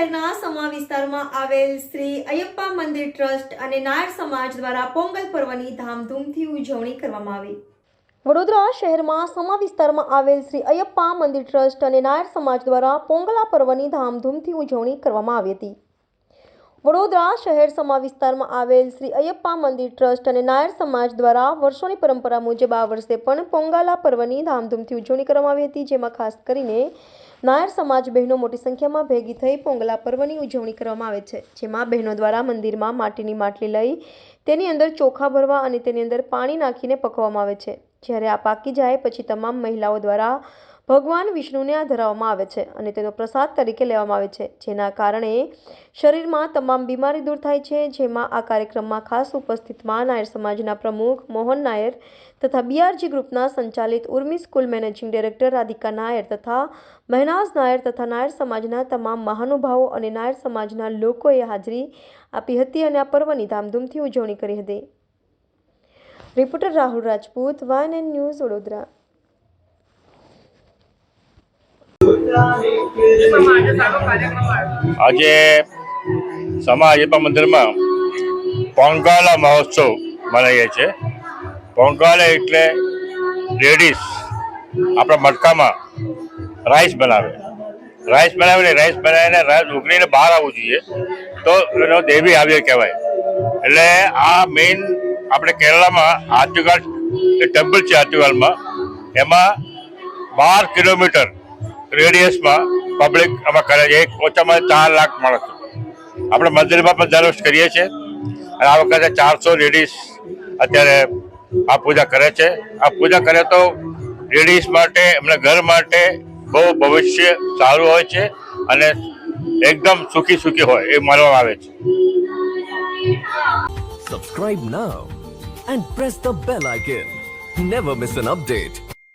શહેરના સમા વિસ્તારમાં આવેલ શ્રી અયપ્પા મંદિર ટ્રસ્ટ અને નાયર સમાજ દ્વારા પોંગલ પર્વની ધામધૂમથી ઉજવણી કરવામાં આવી. વડોદરા શહેરમાં સમા વિસ્તારમાં આવેલ શ્રી અયપ્પા મંદિર ટ્રસ્ટ અને નાયર સમાજ દ્વારા પોંગલા પર્વની ધામધૂમથી ઉજવણી કરવામાં આવી હતી. વડોદરા શહેર સમા વિસ્તારમાં આવેલ શ્રી અયપ્પા મંદિર ટ્રસ્ટ અને નાયર સમાજ દ્વારા વર્ષોની પરંપરા મુજબ આ વર્ષે પણ પોંગાલા પર્વની ધામધૂમથી ઉજવણી કરવામાં આવી હતી, જેમાં ખાસ કરીને નાયર સમાજ બહેનો મોટી સંખ્યામાં ભેગી થઈ પોંગલા પર્વની ઉજવણી કરવામાં આવે છે, જેમાં બહેનો દ્વારા મંદિરમાં માટીની માટલી લઈ તેની અંદર ચોખા ભરવા અને તેની અંદર પાણી નાખીને પકવવામાં આવે છે. જ્યારે આ પાકી જાય, પછી તમામ મહિલાઓ દ્વારા ભગવાન વિષ્ણુને આ ધરાવવામાં આવે છે અને તેનો પ્રસાદ તરીકે લેવામાં આવે છે, જેના કારણે શરીરમાં તમામ બીમારી દૂર થાય છે. જેમાં આ કાર્યક્રમમાં ખાસ ઉપસ્થિતમાં નાયર સમાજના પ્રમુખ મોહન નાયર તથા બીઆરજી ગ્રુપના સંચાલિત Urmi school managing director Radhika Nair તથા મહેનાઝ નાયર તથા નાયર સમાજના તમામ મહાનુભાવો અને નાયર સમાજના લોકોએ હાજરી આપી હતી અને આ પર્વની ધામધૂમથી ઉજવણી કરી હતી. રિપોર્ટર રાહુલ રાજપૂત વાન એન્ડ ન્યૂઝ વડોદરા. આજે સમા અયપ્પા મંદિરમાં પોંગાલા મહોત્સવ મનાવીએ છીએ પોંગાલા એટલે લેડીઝ આપણા મટકામાં રાઈસ બનાવે. રાઈસ બનાવીને રાઈસ બનાવીને, રાઈસ ઉકળીને બહાર આવવું જોઈએ. તો એનો દેવી આવ્યો કહેવાય. એટલે આ મેઇન આપણે કેરળામાં આર્ચુગાલ ટેમ્પલ છે આર્ચુગાલમાં એમાં બાર કિલોમીટર રેડિયસમાં પબ્લિક આમાં કરે છે. એક ઓછામાં ચાર લાખ માણસો. આપણે મંદિરમાં પણ દર કરીએ છીએ. અને આ વખતે ચારસો લેડીઝ અત્યારે આ પૂજા કરે છે. આ પૂજા કરે તો લેડીઝ માટે, એમના ઘર માટે બહુ ભવિષ્ય સારું હોય છે અને એકદમ સુખી સુખી હોય એ માનવામાં આવે છે. Subscribe now and press the bell icon never miss an update.